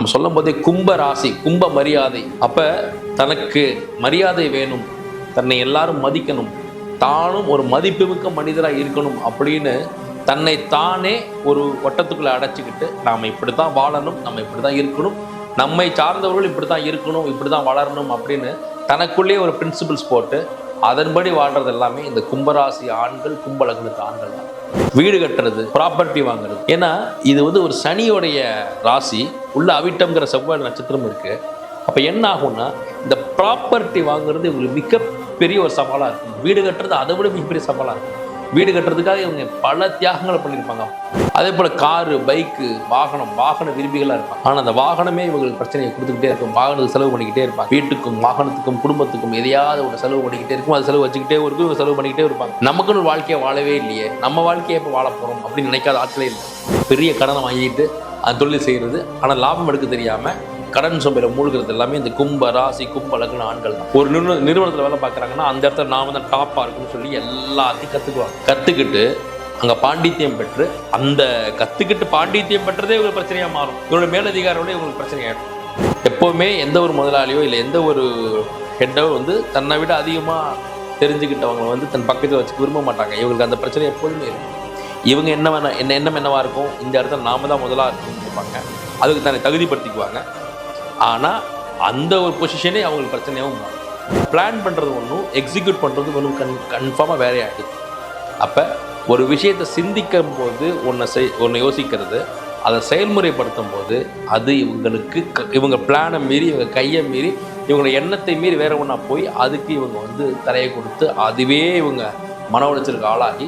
நம்ம சொல்லும் போதே கும்ப ராசி கும்ப மரியாதை. அப்ப தனக்கு மரியாதை வேணும். தன்னை எல்லாரும் மதிக்கணும். தானும் ஒரு மதிப்புமிக்க மனிதராக இருக்கணும் அப்படின்னு தன்னை தானே ஒரு வட்டத்துக்குள்ள அடைச்சிக்கிட்டு நாம் இப்படி தான் வாழணும் நம்ம இப்படி தான் இருக்கணும். நம்மை சார்ந்தவர்கள் இப்படி தான் இருக்கணும் இப்படி தான் வளரணும் அப்படின்னு தனக்குள்ளேயே ஒரு பிரின்சிபிள்ஸ் போட்டு அதன்படி வாழ்றது எல்லாமே இந்த கும்பராசி ஆண்கள் கும்பலக்னத்து ஆண்கள் தான். வீடு கட்டுறது ப்ராப்பர்ட்டி வாங்குறது. ஏன்னா இது வந்து ஒரு சனியோடைய ராசி உள்ள அவிட்டம்ங்கிற செவ்வாய் நட்சத்திரம் இருக்கு. அப்போ என்ன ஆகும்னா இந்த ப்ராப்பர்ட்டி வாங்குறது இவங்களுக்கு மிகப்பெரிய ஒரு சவாலாக இருக்கும். வீடு கட்டுறது அதை விட மிகப்பெரிய சவாலாக இருக்கும். வீடு கட்டுறதுக்காக இவங்க பல தியாகங்களை பண்ணியிருப்பாங்க. அதே போல் காரு பைக்கு வாகனம் வாகன விரும்பிகளாக இருப்பாங்க. ஆனால் அந்த வாகனமே இவங்களுக்கு பிரச்சனையை கொடுத்துக்கிட்டே இருக்கும். வாகனத்துக்கு செலவு பண்ணிக்கிட்டே இருப்பாங்க. வீட்டுக்கும் வாகனத்துக்கும் குடும்பத்துக்கும் எதையாவது ஒரு செலவு பண்ணிக்கிட்டே இருக்கும். அது செலவு வச்சுக்கிட்டே இருக்கும். இவங்க செலவு பண்ணிக்கிட்டே இருப்பாங்க. நமக்குன்னு ஒரு வாழ்க்கையை வாழவே இல்லையே. நம்ம வாழ்க்கையை எப்போ வாழ போகிறோம் அப்படின்னு நினைக்காத ஆட்களே இல்லை. பெரிய கடனை வாங்கிட்டு அந்த தொழில் செய்கிறது ஆனால் லாபம் எடுக்க தெரியாமல் கடன் சுமையில் மூழ்கிறது எல்லாமே இந்த கும்ப ராசி கும்ப லக்ன ஆண்கள் தான். ஒரு நிறுவன நிறுவனத்தில் வேலை பார்க்குறாங்கன்னா அந்த இடத்துல நாம தான் டாப்பாக இருக்குன்னு சொல்லி எல்லாத்தையும் கற்றுக்குவாங்க கற்றுக்கிட்டு அங்கே பாண்டித்யம் பெற்று அந்த கற்றுக்கிட்டு பாண்டித்யம் பெற்றதே இவங்களுக்கு பிரச்சனையாக மாறும். இவங்களோட மேலதிகாரியோட இவங்களுக்கு பிரச்சனையாயிடும் எப்போவுமே எந்த ஒரு முதலாளியோ இல்லை எந்த ஒரு ஹெட்டோ வந்து தன்னை விட அதிகமாக தெரிஞ்சுக்கிட்டவங்க வந்து தன் பக்கத்தில் வச்சுக்க விரும்ப மாட்டாங்க. இவங்களுக்கு அந்த பிரச்சனை எப்போதுமே இருக்கும். இவங்க என்ன வேணா என்ன எண்ணம் என்னவாக இருக்கும் இந்த இடத்துல நாம தான் முதலாக இருக்கும்னு நினைப்பாங்க. அதுக்கு தன்னை தகுதிப்படுத்திக்குவாங்க. ஆனால் அந்த ஒரு பொசிஷனே அவங்களுக்கு பிரச்சனையாகவும் மாறும். பிளான் பண்ணுறது ஒன்றும் எக்ஸிக்யூட் பண்ணுறது ஒன்றும் கன் கன்ஃபார்மாக வேறையாகிடுது அப்போ ஒரு விஷயத்தை சிந்திக்கும் போது ஒன்றை செய் ஒன்று யோசிக்கிறது அதை செயல்முறைப்படுத்தும் போது அது இவங்களுக்கு க- இவங்க பிளானை மீறி இவங்க கையை மீறி இவங்களோட எண்ணத்தை மீறி வேற ஒன்றா போய் அதுக்கு இவங்க வந்து தரையை கொடுத்து அதுவே இவங்க மன உளைச்சலுக்கு ஆளாகி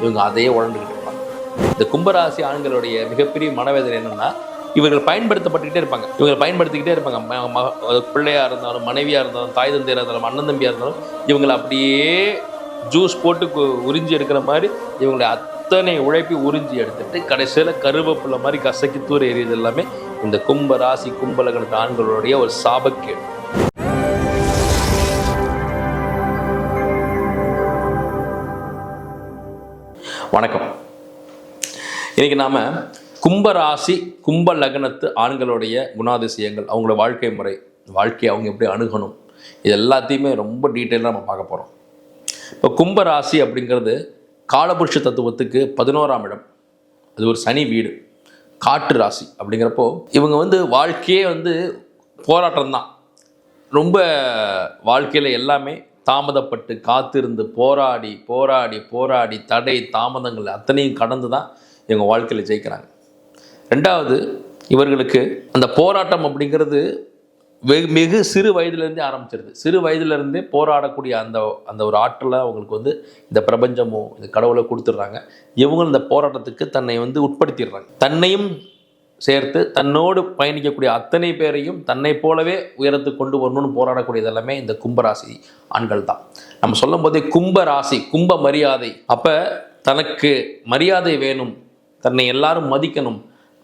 இவங்க அதையே உழந்துக்கிட்டு இருப்பாங்க. இந்த கும்பராசி ஆண்களுடைய மிகப்பெரிய மனவேதனை என்னென்னா இவர்கள் பயன்படுத்தப்பட்டுக்கிட்டே இருப்பாங்க. இவங்க பயன்படுத்திக்கிட்டே இருப்பாங்க. ம- ம- இருந்தாலும் மனைவியாக இருந்தாலும் தாய் தந்தையாக இருந்தாலும் அண்ணன் தம்பியாக இருந்தாலும் இவங்களை அப்படியே ஜூஸ் போட்டு உறிஞ்சி எடுக்கிற மாதிரி இவங்களை அத்தனை உழைப்பி உறிஞ்சி எடுத்துட்டு கடைசியில் கருவேப்பிலை மாதிரி கசக்கி தூர எறியது எல்லாமே இந்த கும்ப ராசி கும்பலகணத்து ஆண்களுடைய ஒரு சாபக்கேடு. வணக்கம். இன்னைக்கு நாம கும்பராசி கும்ப லக்னத்து ஆண்களுடைய குணாதிசயங்கள் அவங்களோட வாழ்க்கை முறை வாழ்க்கையை அவங்க எப்படி அணுகணும் இது எல்லாத்தையுமே ரொம்ப டீட்டெயிலாக நம்ம பார்க்க போகிறோம் இப்போ கும்பராசி அப்படிங்கிறது காலபுருஷ தத்துவத்துக்கு பதினோராம் இடம். அது ஒரு சனி வீடு. காற்று ராசி அப்படிங்கிறப்போ இவங்க வந்து வாழ்க்கையே வந்து போராட்டம் தான். ரொம்ப வாழ்க்கையில் எல்லாமே தாமதப்பட்டு காத்திருந்து போராடி போராடி போராடி தடை தாமதங்கள் அத்தனையும் கடந்து தான் இவங்க வாழ்க்கையில் ஜெயிக்கிறாங்க. ரெண்டாவது இவர்களுக்கு அந்த போராட்டம் அப்படிங்கிறது வெகு மிகு சிறு வயதிலேருந்தே ஆரம்பிச்சிருது. சிறு வயதுலேருந்தே போராடக்கூடிய அந்த அந்த ஒரு ஆற்றலை அவங்களுக்கு வந்து இந்த பிரபஞ்சமோ இந்த கடவுளை கொடுத்துட்றாங்க. இவங்களும் இந்த போராட்டத்துக்கு தன்னை வந்து உட்படுத்திடுறாங்க. தன்னையும் சேர்த்து தன்னோடு பயணிக்கக்கூடிய அத்தனை பேரையும் தன்னை போலவே உயரத்துக்கு கொண்டு வரணும்னு போராடக்கூடியது எல்லாமே இந்த கும்பராசி ஆண்கள் தான். நம்ம சொல்லும் போதே கும்பராசி கும்ப மரியாதை. அப்போ தனக்கு மரியாதை வேணும் தன்னை எல்லாரும் மதிக்கணும்.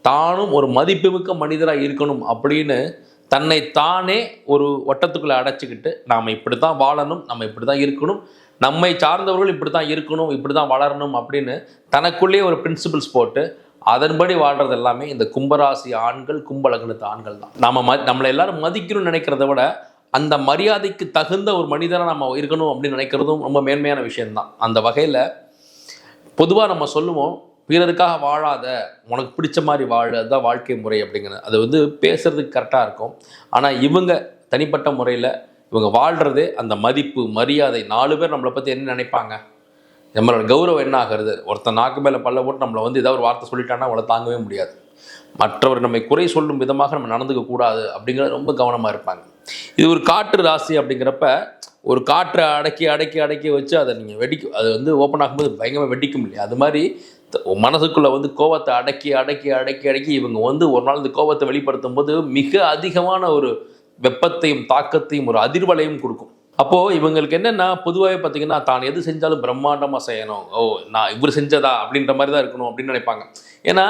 தானும் ஒரு மதிப்புமிக்க மனிதராக இருக்கணும் அப்படின்னு தன்னை தானே ஒரு வட்டத்துக்குள்ளே அடைச்சிக்கிட்டு நாம் இப்படி தான் வாழணும் நம்ம இப்படி தான் இருக்கணும் நம்மை சார்ந்தவர்கள் இப்படி தான் இருக்கணும் இப்படி தான் வளரணும் அப்படின்னு தனக்குள்ளேயே ஒரு பிரின்சிபிள்ஸ் போட்டு அதன்படி வாழ்கிறது எல்லாமே இந்த கும்பராசி ஆண்கள் கும்பலகலத்து ஆண்கள் தான். நம்ம ம நம்மளை எல்லாரும் மதிக்கணும்னு நினைக்கிறத விட அந்த மரியாதைக்கு தகுந்த ஒரு மனிதனாக நம்ம இருக்கணும் அப்படின்னு நினைக்கிறதும் ரொம்ப மேன்மையான விஷயம்தான். அந்த வகையில் பொதுவாக நம்ம சொல்லுவோம் பிறருக்காக வாழாத உனக்கு பிடிச்ச மாதிரி வாழு அதுதான் வாழ்க்கை முறை அப்படிங்கிறது. அது வந்து பேசுறதுக்கு கரெக்டாக இருக்கும். ஆனால் இவங்க தனிப்பட்ட முறையில் இவங்க வாழ்கிறதே அந்த மதிப்பு மரியாதை நாலு பேர் நம்மளை பற்றி என்ன நினைப்பாங்க? நம்மளோட கௌரவம் என்ன ஆகிறது? ஒருத்தன் நாக்கு மேலே பல்ல போட்டு நம்மளை வந்து ஏதாவது ஒரு வார்த்தை சொல்லிட்டான்னா அவளை தாங்கவே முடியாது. மற்றவர் நம்மை குறை சொல்லும் விதமாக நம்ம நடந்துக்க கூடாது அப்படிங்கிறது ரொம்ப கவனமாக இருப்பாங்க. இது ஒரு காற்று ராசி அப்படிங்கிறப்ப ஒரு காற்றை அடக்கி அடக்கி அடக்கி வச்சு அதை நீங்கள் வெடிக்கும் அது வந்து ஓப்பன் ஆகும்போது பயங்கரமாக வெடிக்கும் இல்லையா? அது மாதிரி மனசுக்குள்ள வந்து கோவத்தை அடக்கி அடக்கி அடக்கி அடக்கி இவங்க வந்து ஒரு நாள் இந்த கோவத்தை வெளிப்படுத்தும் போது மிக அதிகமான ஒரு வெப்பத்தையும் தாக்கத்தையும் ஒரு அதிர்வலையும் கொடுக்கும். அப்போது இவங்களுக்கு என்னென்னா பொதுவாகவே பார்த்தீங்கன்னா தான் எது செஞ்சாலும் பிரம்மாண்டமாக செய்யணும். ஓ நான் இவர் செஞ்சதா அப்படின்ற மாதிரி தான் இருக்கணும் அப்படின்னு நினைப்பாங்க. ஏன்னா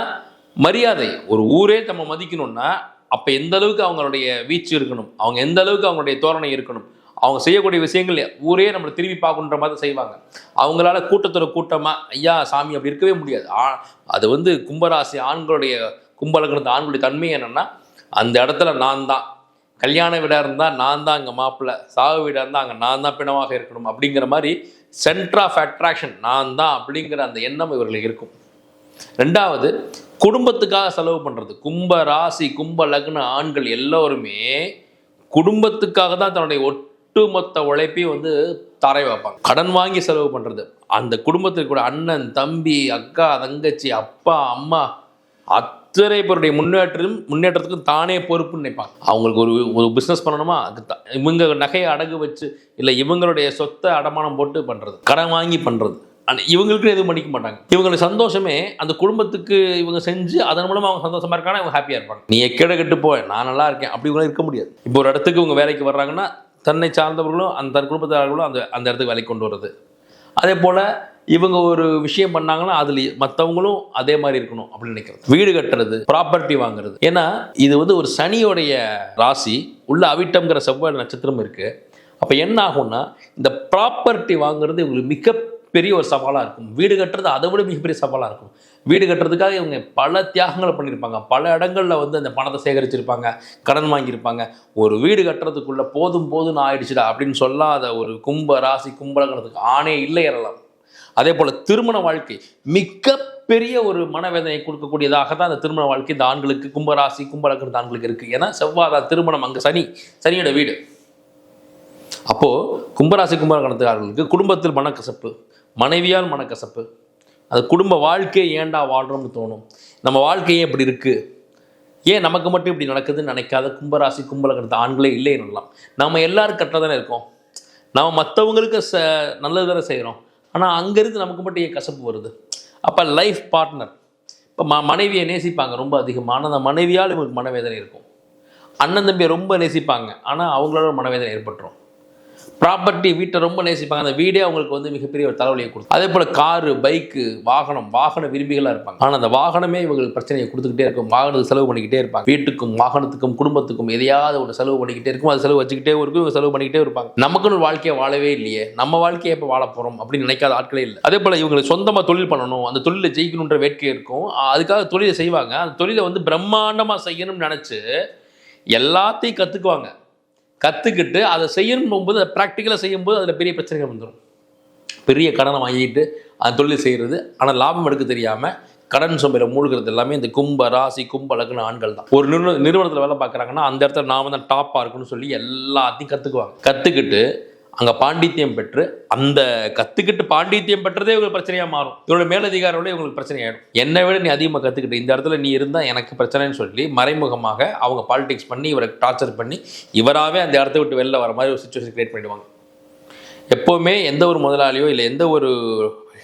மரியாதை ஒரு ஊரே நம்ம மதிக்கணும்னா அப்போ எந்த அளவுக்கு அவங்களுடைய வீச்சு இருக்கணும் அவங்க எந்த அளவுக்கு அவங்களுடைய தோரணை இருக்கணும் அவங்க செய்யக்கூடிய விஷயங்கள் ஊரே நம்மளை திரும்பி பார்க்கணுன்ற மாதிரி தான் செய்வாங்க. அவங்களால கூட்டத்தோட கூட்டமாக ஐயா சாமி அப்படி இருக்கவே முடியாது. ஆ அது வந்து கும்பராசி ஆண்களுடைய கும்பலகணத்து ஆண்களுடைய தன்மை என்னன்னா அந்த இடத்துல நான் தான். கல்யாண வீடாக இருந்தால் நான் தான் அங்கே மாப்பிள்ளை. சாவு வீடாக இருந்தால் அங்கே நான் தான் பிணமாக இருக்கணும் அப்படிங்கிற மாதிரி சென்டர் ஆஃப் அட்ராக்ஷன் நான் தான் அப்படிங்கிற அந்த எண்ணம் இவர்களுக்கு இருக்கும். ரெண்டாவது குடும்பத்துக்காக செலவு பண்ணுறது கும்ப ராசி கும்ப லக்ன ஆண்கள் எல்லோருமே குடும்பத்துக்காக தான் தன்னுடைய ஒட்டுமொத்த உழைப்பையும் வந்து தரை வைப்பாங்க. கடன் வாங்கி செலவு பண்ணுறது அந்த குடும்பத்திற்கு கூட அண்ணன் தம்பி அக்கா தங்கச்சி அப்பா அம்மா அத்தனை பேருடைய முன்னேற்றம் முன்னேற்றத்துக்கும் தானே பொறுப்புன்னு நினைப்பாங்க. அவங்களுக்கு ஒரு ஒரு பிஸ்னஸ் பண்ணணுமா? அது இவங்க நகையை அடகு வச்சு இல்லை இவங்களுடைய சொத்தை அடமானம் போட்டு பண்ணுறது கடன் வாங்கி பண்ணுறது ஆனால் இவங்களுக்கு எதுவும் பண்ணிக்க மாட்டாங்க. இவங்களுக்கு சந்தோஷமே அந்த குடும்பத்துக்கு இவங்க செஞ்சு அதன் மூலமாக அவங்க சந்தோஷமா இருக்காங்க இவங்க ஹாப்பியாக இருப்பாங்க. நீ எக்கேட கெட்டு போ நான் நல்லா இருக்கேன். அப்படி இவங்களாம் இருக்க முடியாது. இப்போ ஒரு இடத்துக்கு இவங்க வேலைக்கு வர்றாங்கன்னா தன்னை சார்ந்தவர்களும் அந்த தன் குடும்பத்தார்களும் அந்த அந்த இடத்துக்கு வேலைக்கு கொண்டு வர்றது. அதே போல் இவங்க ஒரு விஷயம் பண்ணாங்கன்னா அதில் மற்றவங்களும் அதே மாதிரி இருக்கணும் அப்படின்னு நினைக்கிறது. வீடு கட்டுறது ப்ராப்பர்ட்டி வாங்குறது. ஏன்னா இது வந்து ஒரு சனியோடைய ராசி உள்ள அவிட்டம்ங்கிற செவ்வாய் நட்சத்திரம் இருக்குது அப்போ என்ன ஆகும்னா இந்த ப்ராப்பர்ட்டி வாங்குறது இவங்களுக்கு பெரிய ஒரு சவாலாக இருக்கும். வீடு கட்டுறது அதை விட மிகப்பெரிய சவாலாக இருக்கும். வீடு கட்டுறதுக்காக இவங்க பல தியாகங்களை பண்ணியிருப்பாங்க. பல இடங்களில் வந்து அந்த பணத்தை சேகரிச்சிருப்பாங்க கடன் வாங்கியிருப்பாங்க. ஒரு வீடு கட்டுறதுக்குள்ளே போதும் போதும்னு ஆயிடுச்சுடா அப்படின்னு சொல்லாத ஒரு கும்ப ராசி கும்பலங்கிறதுக்கு ஆணே இல்லை ஏறலாம் அதே போல் திருமண வாழ்க்கை மிகப்பெரிய ஒரு மனவேதனை கொடுக்கக்கூடியதாக தான் அந்த திருமண வாழ்க்கை இந்த ஆண்களுக்கு கும்பராசி கும்பலக்கிறது ஆண்களுக்கு இருக்குது ஏன்னா செவ்வாய் திருமணம் அங்கே சனி சனியோட வீடு. அப்போது கும்பராசி கும்பலக்கணத்துக்காரர்களுக்கு குடும்பத்தில் மனக்கசப்பு மனைவியால் மனக்கசப்பு. அது குடும்ப வாழ்க்கையை ஏண்டா வாழ்கிறோம்னு தோணும். நம்ம வாழ்க்கையே இப்படி இருக்குது ஏன் நமக்கு மட்டும் இப்படி நடக்குதுன்னு நினைக்காத கும்பராசி கும்பலக்கணத்து ஆண்களே இல்லை என்னலாம் நம்ம எல்லாரும் கரெக்டாக தானே இருக்கோம். நம்ம மற்றவங்களுக்கு ச நல்லது தானே செய்கிறோம் ஆனால் அங்கேருந்து நமக்கு மட்டும் ஏன் கசப்பு வருது? அப்போ லைஃப் பார்ட்னர் இப்போ ம மனைவியை நேசிப்பாங்க ரொம்ப அதிகமான அந்த மனைவியால் இவங்களுக்கு மனவேதனை இருக்கும். அண்ணன் தம்பியை ரொம்ப நேசிப்பாங்க. ஆனால் அவங்களோட மனவேதனை ஏற்பட்டுரும். ப்ராப்பர்ட்டி வீட்டை ரொம்ப நேசிப்பாங்க. அந்த வீடே அவங்களுக்கு வந்து மிகப்பெரிய ஒரு தலைவலியை கொடுக்கும். அதே போல் காரு பைக்கு வாகனம் வாகன விரும்பிகளாக இருப்பாங்க. ஆனால் அந்த வாகனமே இவங்களுக்கு பிரச்சனையை கொடுத்துக்கிட்டே இருக்கும். வாகனத்துக்கு செலவு பண்ணிக்கிட்டே இருப்பாங்க. வீட்டுக்கும் வாகனத்துக்கும் குடும்பத்துக்கும் எதையாவது ஒரு செலவு பண்ணிக்கிட்டே இருக்கும். அது செலவு வச்சுக்கிட்டே இருக்கும். இவங்க செலவு பண்ணிக்கிட்டே இருப்பாங்க. நமக்குன்னு ஒரு வாழ்க்கையை வாழவே இல்லையே. நம்ம வாழ்க்கையை எப்போ வாழ போகிறோம் அப்படின்னு நினைக்காத ஆட்களே இல்லை. அதே போல் இவங்களுக்கு சொந்தமாக தொழில் பண்ணணும். அந்த தொழிலில் ஜெயிக்கணுன்ற வேட்கை இருக்கும். அதுக்காக தொழிலை செய்வாங்க. அந்த தொழிலை வந்து பிரம்மாண்டமாக செய்யணும்னு நினச்சி எல்லாத்தையும் கற்றுக்குவாங்க கற்றுக்கிட்டு அதை செய்யணும் போகும்போது அதை ப்ராக்டிக்கலாக செய்யும்போது அதில் பெரிய பிரச்சனைகள் வந்துடும் பெரிய கடனை வாங்கிட்டு அந்த தொழில் செய்கிறது ஆனால் லாபம் எடுக்க தெரியாமல் கடன் சுமையில் மூழ்கிறது எல்லாமே இந்த கும்ப ராசி கும்ப ஆண்கள் தான். ஒரு நிறுவன நிறுவனத்தில் வேலை பார்க்குறாங்கன்னா அந்த இடத்துல நாம தான் டாப்பாக இருக்குன்னு சொல்லி எல்லாத்தையும் கற்றுக்குவாங்க கற்றுக்கிட்டு அங்கே பாண்டித்யம் பெற்று அந்த கற்றுக்கிட்டு பாண்டித்யம் பெற்றதே இவங்களுக்கு பிரச்சனையாக மாறும். இவரோட மேலதிகாரோட இவங்களுக்கு பிரச்சனை ஆகிடும் என்னை விட நீ அதிகமாக கற்றுக்கிட்டு இந்த இடத்துல நீ இருந்தால் எனக்கு பிரச்சனைன்னு சொல்லி மறைமுகமாக அவங்க பாலிடிக்ஸ் பண்ணி இவரை டார்ச்சர் பண்ணி இவராகவே அந்த இடத்த விட்டு வெளில வர மாதிரி ஒரு சுச்சுவேஷன் கிரியேட் பண்ணிடுவாங்க. எப்போவுமே எந்த ஒரு முதலாளியோ இல்லை எந்த ஒரு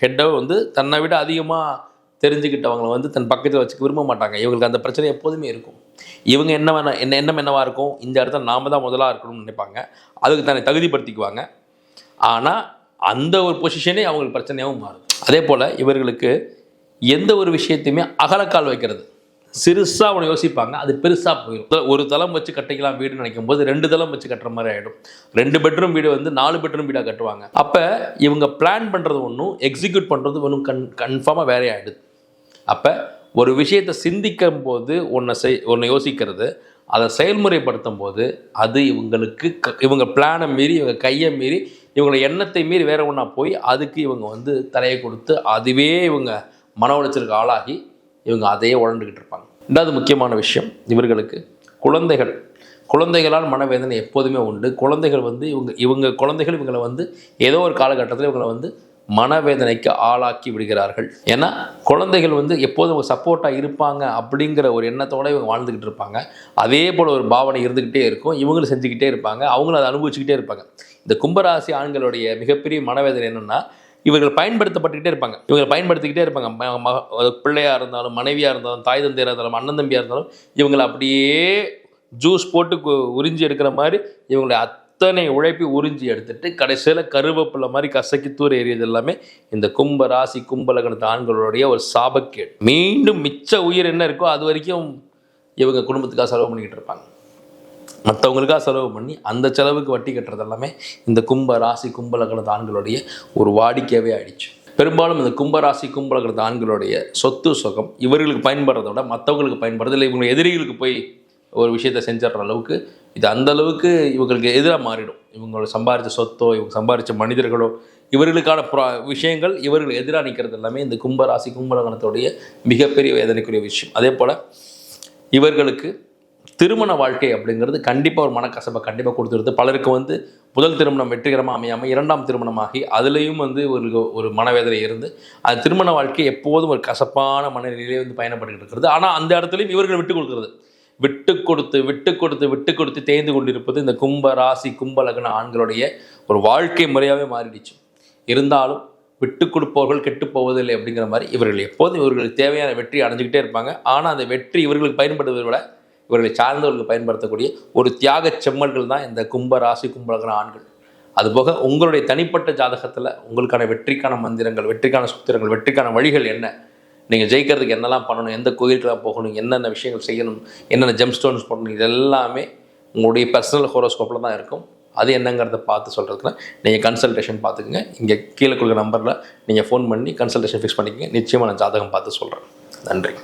ஹெட்டோ வந்து தன்னை விட அதிகமாக தெரிஞ்சுக்கிட்டவங்களை வந்து தன் பக்கத்தில் வச்சுக்க விரும்ப மாட்டாங்க. இவங்களுக்கு அந்த பிரச்சனை எப்போதுமே இருக்கும். இவங்க என்ன வேணா என்ன எண்ணம் என்னவாக இருக்கும் இந்த இடத்துல நாம தான் முதலாக இருக்கணும்னு நினைப்பாங்க. அதுக்கு தன்னை தகுதிப்படுத்திக்குவாங்க. ஆனால் அந்த ஒரு பொசிஷனே அவங்களுக்கு பிரச்சனையாகவும் மாறும். அதே போல் இவர்களுக்கு எந்த ஒரு விஷயத்தையுமே அகலக்கால் வைக்கிறது. சிறுசாக அவனை யோசிப்பாங்க அது பெருசாக போயிடும் ஒரு தளம் வச்சு கட்டிக்கலாம் வீடுன்னு நினைக்கும் போது ரெண்டு தளம் வச்சு கட்டுற மாதிரி ஆகிடும் ரெண்டு பெட்ரூம் வீடு வந்து நாலு பெட்ரூம் வீடாக கட்டுவாங்க. அப்போ இவங்க பிளான் பண்ணுறது ஒன்றும் எக்ஸிக்யூட் பண்ணுறது ஒன்றும் கன் கன்ஃபார்மாக வேறே ஆகிடுது அப்போ ஒரு விஷயத்தை சிந்திக்கும் போது ஒன்றை செய் ஒன்றை யோசிக்கிறது அதை செயல்முறைப்படுத்தும் போது அது இவங்களுக்கு க- இவங்க பிளானை மீறி இவங்க கையை மீறி இவங்களோட எண்ணத்தை மீறி வேற ஒன்றா போய் அதுக்கு இவங்க வந்து தலையை கொடுத்து அதுவே இவங்க மன உளைச்சலுக்கு ஆளாகி இவங்க அதையே உழண்டுக்கிட்டு இருப்பாங்க. ரெண்டாவது முக்கியமான விஷயம் இவர்களுக்கு குழந்தைகள். குழந்தைகளால் மனவேதனை எப்போதுமே உண்டு. குழந்தைகள் வந்து இவங்க இவங்க குழந்தைகள் இவங்களை வந்து ஏதோ ஒரு காலகட்டத்தில் இவங்களை வந்து மனவேதனைக்கு ஆளாக்கி விடுகிறார்கள். ஏன்னா குழந்தைகள் வந்து எப்போதும் சப்போர்ட்டாக இருப்பாங்க அப்படிங்கிற ஒரு எண்ணத்தோடு இவங்க வாழ்ந்துக்கிட்டு இருப்பாங்க. அதே போல் ஒரு பாவனை இருந்துக்கிட்டே இருக்கும். இவங்களும் செஞ்சுக்கிட்டே இருப்பாங்க. அவங்களும் அதை அனுபவிச்சுக்கிட்டே இருப்பாங்க. இந்த கும்பராசி ஆண்களுடைய மிகப்பெரிய மனவேதனை என்னென்னா இவர்கள் பயன்படுத்தப்பட்டுக்கிட்டே இருப்பாங்க. இவங்களை பயன்படுத்திக்கிட்டே இருப்பாங்க. ம- ம- இருந்தாலும் மனைவியாக இருந்தாலும் தாய் தந்தையாக இருந்தாலும் அண்ணன் தம்பியாக இருந்தாலும் இவங்களை அப்படியே ஜூஸ் போட்டு உறிஞ்சி எடுக்கிற மாதிரி இவங்களுடைய அத்தனை உழைப்பி உறிஞ்சி எடுத்துட்டு கடைசியில் கருவேப்பிலை மாதிரி கசக்கி தூர எறியது எல்லாமே இந்த கும்ப ராசி கும்பலகணத்து ஆண்களுடைய ஒரு சாபக்கேடு. மீண்டும் மிச்ச உயிர் என்ன இருக்கோ அது வரைக்கும் இவங்க குடும்பத்துக்காக செலவு பண்ணிக்கிட்டு இருப்பாங்க. மற்றவங்களுக்காக செலவு பண்ணி அந்த செலவுக்கு வட்டி கட்டுறது எல்லாமே இந்த கும்ப ராசி கும்பலகணத்து ஆண்களுடைய ஒரு வாடிக்கையாகவே ஆயிடுச்சு. பெரும்பாலும் இந்த கும்பராசி கும்பலகணத்து ஆண்களுடைய சொத்து சுகம் இவர்களுக்கு பயன்படுறத விட மற்றவங்களுக்கு பயன்படுறது இல்லை. இவங்க எதிரிகளுக்கு போய் ஒரு விஷயத்தை செஞ்சிடற அளவுக்கு இது அந்த அளவுக்கு இவங்களுக்கு எதிராக மாறிடும். இவங்களோட சம்பாரித்த சொத்தோ இவங்க சம்பாரித்த மனிதர்களோ இவர்களுக்கான ப்ரா விஷயங்கள் இவர்கள் எதிராக நிற்கிறது எல்லாமே இந்த கும்பராசி கும்பலகணத்துடைய மிகப்பெரிய வேதனைக்குரிய விஷயம். அதே போல் இவர்களுக்கு திருமண வாழ்க்கை அப்படிங்கிறது கண்டிப்பாக ஒரு மனக்கசப்பை கண்டிப்பாக கொடுத்துருது. பலருக்கு வந்து முதல் திருமணம் வெற்றிகரமாக அமையாமல் இரண்டாம் திருமணமாகி அதுலேயும் வந்து ஒரு ஒரு மனவேதனை இருந்து அது திருமண வாழ்க்கை எப்போதும் ஒரு கசப்பான மனநிலையிலே வந்து பயணப்பட்டுக்கிட்டு இருக்கிறது. ஆனால் அந்த இடத்துலையும் இவர்கள் விட்டு கொடுக்குறது. விட்டு கொடுத்து விட்டு கொடுத்து விட்டு கொடுத்து தேய்ந்து கொண்டிருப்பது இந்த கும்ப ராசி கும்ப லக்ன ஆண்களுடைய ஒரு வாழ்க்கை முறையாகவே மாறிடுச்சு. இருந்தாலும் விட்டு கொடுப்பவர்கள் கெட்டு போவதில்லை அப்படிங்கிற மாதிரி இவர்கள் எப்போதும் இவர்களுக்கு தேவையான வெற்றி அடைஞ்சிக்கிட்டே இருப்பாங்க. ஆனால் அந்த வெற்றி இவர்களுக்கு பயன்படுவதை விட இவர்களை சார்ந்தவர்களுக்கு பயன்படுத்தக்கூடிய ஒரு தியாக செம்மல்கள் தான் இந்த கும்ப ராசி கும்பலகன ஆண்கள். அதுபோக உங்களுடைய தனிப்பட்ட ஜாதகத்தில் உங்களுக்கான வெற்றிக்கான மந்திரங்கள் வெற்றிக்கான சுத்திரங்கள் வெற்றிக்கான வழிகள் என்ன? நீங்கள் ஜெயிக்கிறதுக்கு என்னெல்லாம் பண்ணணும் எந்த கோயிலுக்கெல்லாம் போகணும் என்னென்ன விஷயங்கள் செய்யணும் என்னென்ன ஜெம் ஸ்டோன்ஸ் போடணும் இது எல்லாமே உங்களுடைய பர்சனல் ஹோரோஸ்கோப்பில் தான் இருக்கும். அது என்னங்கிறத பார்த்து சொல்கிறதுக்கு நீங்கள் கன்சல்டேஷன் பார்த்துக்குங்க. இங்கே கீழே கொடுக்குற நம்பரில் நீங்கள் ஃபோன் பண்ணி கன்சல்டேஷன் ஃபிக்ஸ் பண்ணிக்கங்க. நிச்சயமாக நான் ஜாதகம் பார்த்து சொல்கிறேன் நன்றி.